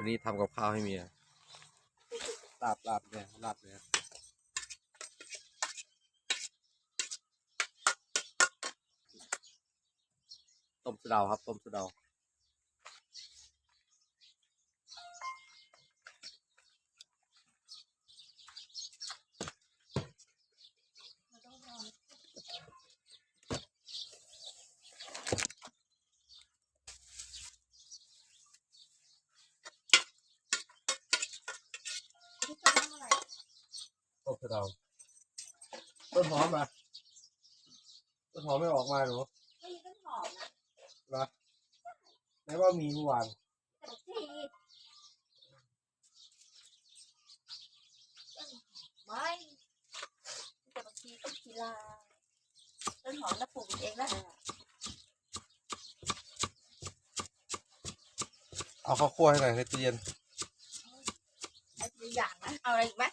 วันนี้ทำกับข้าวให้เมียลาบลาบเนี่ยลาบเนี่ยต้มสะเดาครับ ต้มสะเดา นี่จะทำอะไร ต้มสะเดาต้นหอมอะต้นหอมไม่ออกมาหนูไม่มีต้นหอมนะนะไหนว่ามีเมื่อวานแต่บางทีไม่แต่บางทีก็กีฬาต้นหอมนะปลูกเองนะเอาข้าวคั่วให้หน่อยในตู้เย็นไอ้ตัวอย่างนะเอาอะไรอีกไหมฮะ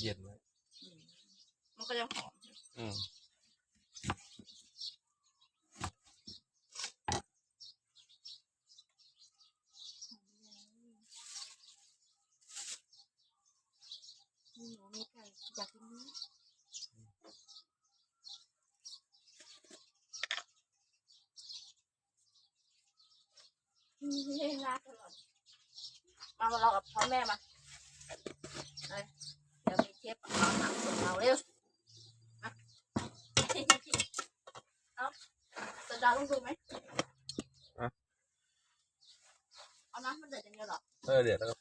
เย็นไว้มันก็ยังหอมอืมมีหนูมีไก่อยากกินเนื้อนี่รักตลอดมามาเรากับพ่อแม่มาไปเดี๋ยวมีเชฟเอาหนังส่งเราเร็วมาเอา จะดาวลงดูไหมเอาน้ำมันเดือดอย่างเดียวเหรอ เออเดี๋ยวแล้วก็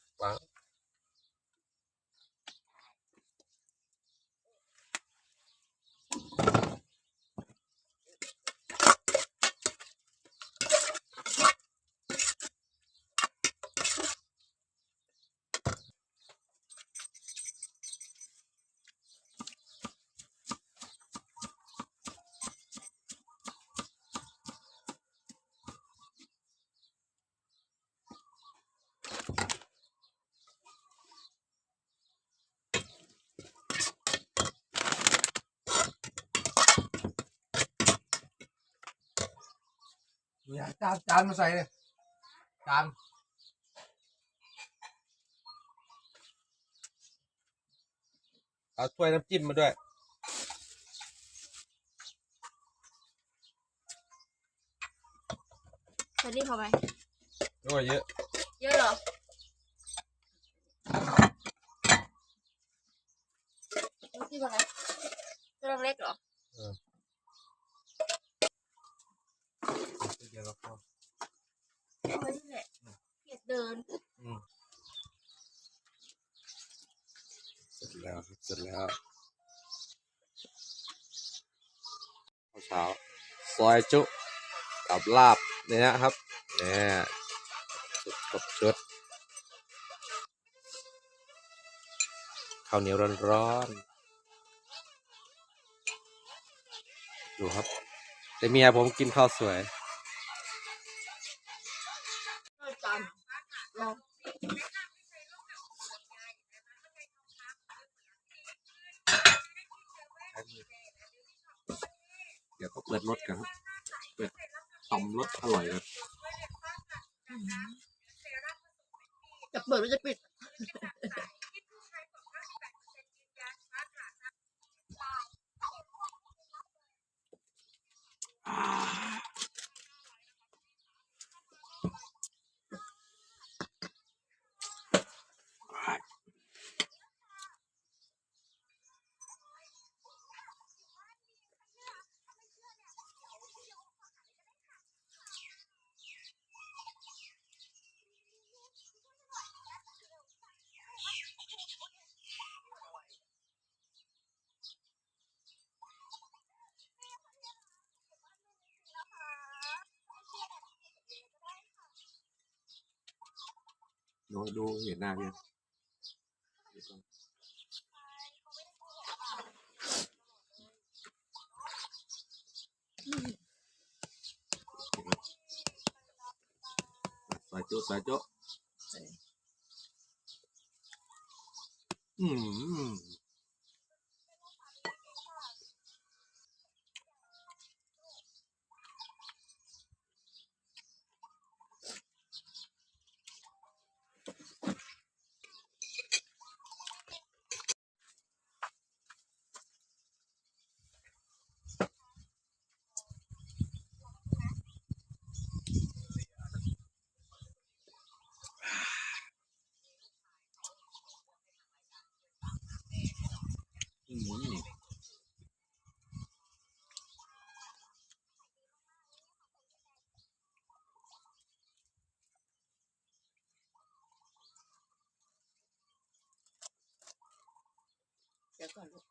จานจานมาใส่เลยจานเอาถ้วยน้ำจิ้มมาด้วยใส่นี่เข้าไปโอ้ยเยอะ เยอะเหรอนี่ที่ว่าไงตัวเล็กเหรอ เดี๋ยวเราพอเอาไว้นี่แหละเกียดเดินอืมเสร็จแล้วครับเสร็จแล้วข้าวเช้าซอยจุกับลาบเนี่ยนะครับเนี่ยสุดครบชุดข้าวเหนียวร้อนๆดูครับแต่เมียผมกินข้าวสวย อมรถอร่อยครับ ดูดูเห็นหน้าพี่สายโจ๊ะสายโจ๊ะอืม อืม เดี๋ยว ก่อนลูก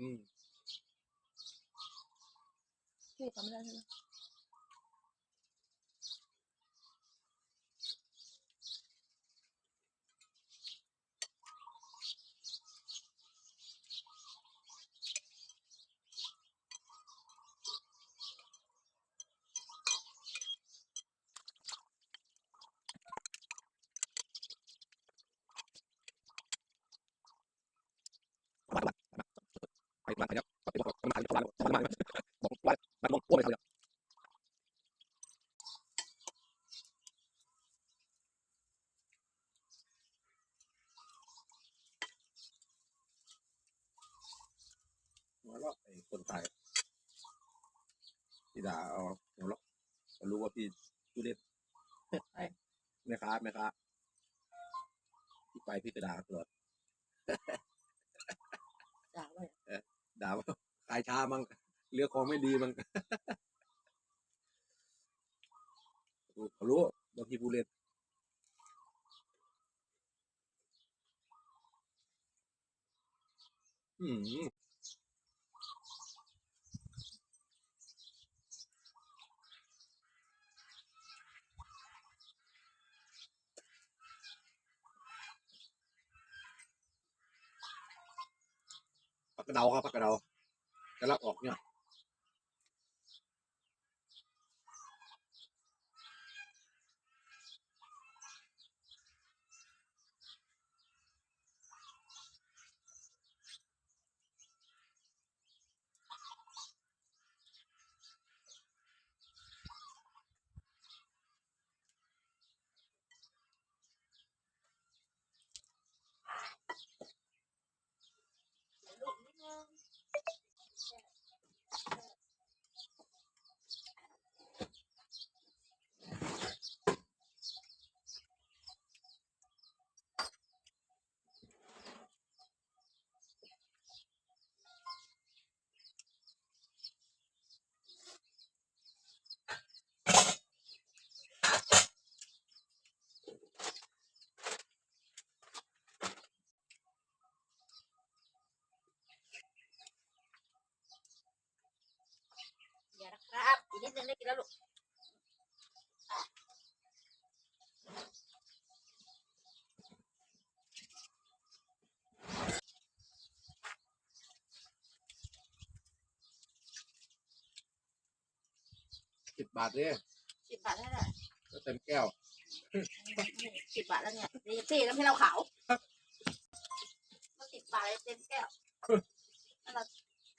อืมพี่ทำไม่ได้ใช่ไหม ไปมาไปแล้วไปบอกมาไปบอกมาบอกว่ามันลงอ้วนไปเลย หัวเราะไอ้คนตายพี่ด่าเอาหัวเราะมันรู้ว่าพี่ตู้เล่นไอ้แม่ค้าแม่ค้าพี่ไปพี่จะด่าตลอดด่าว่าด่าว่าขายช้ามั้งเลือกของไม่ดีมั้งเขารู้ว่าพี่ผู้เล่นอืมผักกระเดาครับผักกระเดาจะรับออกเนี่ย แล้วลูกสิบบาทเนี่ยสิบบาทเท่าไหร่เต็มแก้วสิบบาทแล้วเนี่ยนี่สี่แล้วให้เราขาวมาสิบบาทเต็มแก้วนั่นเรา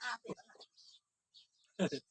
ห้าสิบแล้ว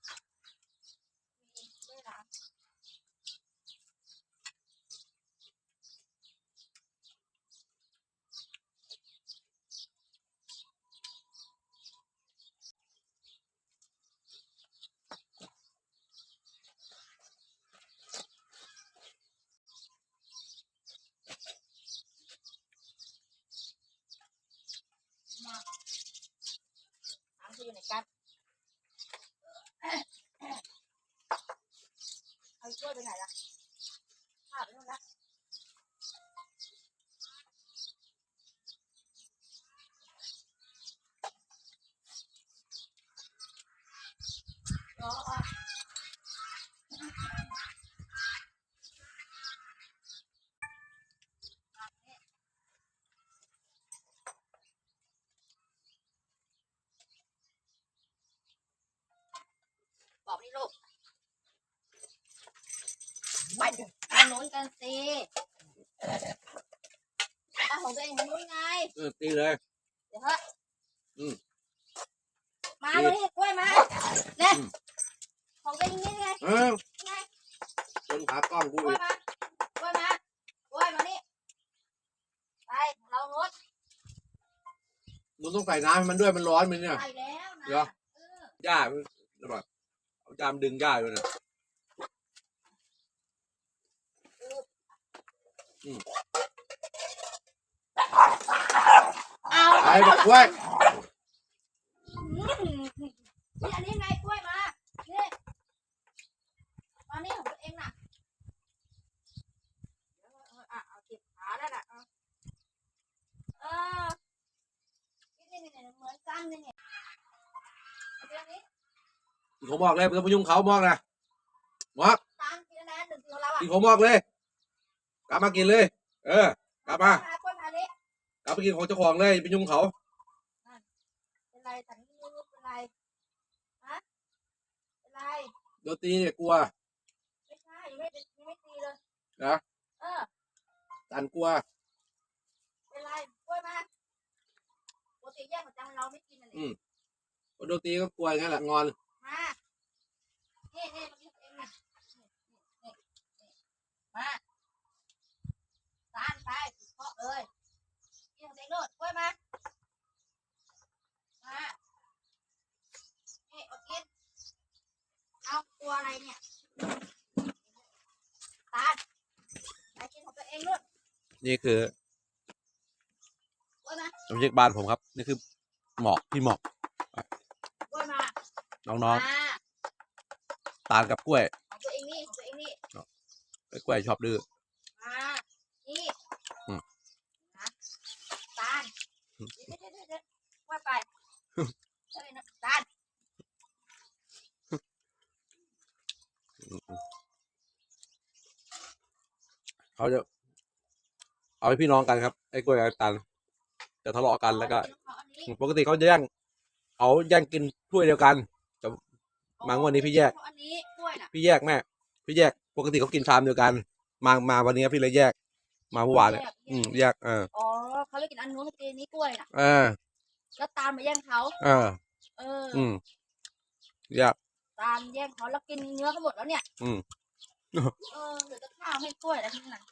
น้นกันสิเอาของตัวเองทางโน้นไง เออตีเลย เดี๋ยวเถอะอืมมาเลยกล้วยมาเนี่ยอืม ของตัวเองนี่ไงเออจนขากล้องกูกล้วยอีกมากล้วยมากล้วยมานี่ ไปเราโน้นมึงต้องใส่น้ำให้มันด้วยมันร้อนมันเนี่ย ไปแล้วนะเหรอ เออหญ้ามันแบบเอาจามดึงหญ้าอยู่นะ เอาไปบอกกล้วยอืมนี่อันนี้ไงกล้วยมานี่มานี่ของตัวเองน่ะเดี๋ยวเอออะเอาติดขาแล้วน่ะเอาเออนี่นี่นี่เหมือนกันนี่นี่เอาไปอันนี้เขาบอกเลยไม่ต้องไปยุ่งเขาบอกนะบอกตามกินแล้วนะหนึ่งกิโลแล้วอะกินของบอกเลย กลับมากินเลย เออ กลับมา ล้วยมานี้กลับไปกินของเจ้าของเลยอย่าไปยุ่งเขา เป็นไรแต่นี่เป็นไรฮะเป็นไรโดนตีเนี่ยกลัวไม่ใช่ยังไม่เป็นยังไม่ตีเลยเหรอเออตันกลัวเป็นไรกล้วยมาปกติแยกประจำเราไม่กินอะไรอืมโดนตีก็กลัวอย่างนั้นแหละงอนมานี่นี่มากินเองนี่นี่นี่นี่มาตานไปเพาะเลยกินของเด็กโน่นกล้วยมา มานี่เอากิน เอาตัวอะไรเนี่ย ตาลไปกินของตัวเองนู่น นี่คือกล้วยมาน้ำพริกบ้านผมครับ นี่คือหมอกพี่หมอกกล้วยมาน้องมาๆตาลกับกล้วยของตัวเองนี่ของตัวเองนี่กล้วยชอบดื้อมานี่อืมนะตาลอืมเดี๋ยวเดี๋ยวเดี๋ยวเดี๋ยวว่าไปเอะไรนะตาลเขาจะ เอาให้พี่น้องกันครับไอ้กล้วยกับตาลจะทะเลาะกันแล้วก็เอาอันนี้ปกติเขาจะแย่งเขาแย่งกินถ้วยเดียวกันมางวดนี้พี่แยกเอาอันนี้กล้วยน่ะพี่แยกแม่พี่แยกปกติเขากินชามเดียวกัน มามาวันนี้พี่เลยแยก มาเมื่อวานเนี่ยแยกอืมแยกเอออ๋อเขาเลยกินอันนู้นเขากินอันนี้กล้วยน่ะเออแล้วตาลมาแย่งเขาเออเออออืมแยก ตาลแย่งเขาแล้วกินเนื้อเขาหมดแล้วเนี่ยอืม เออเหลือแต่ข้าวให้กล้วยแล้วทั้งนั้น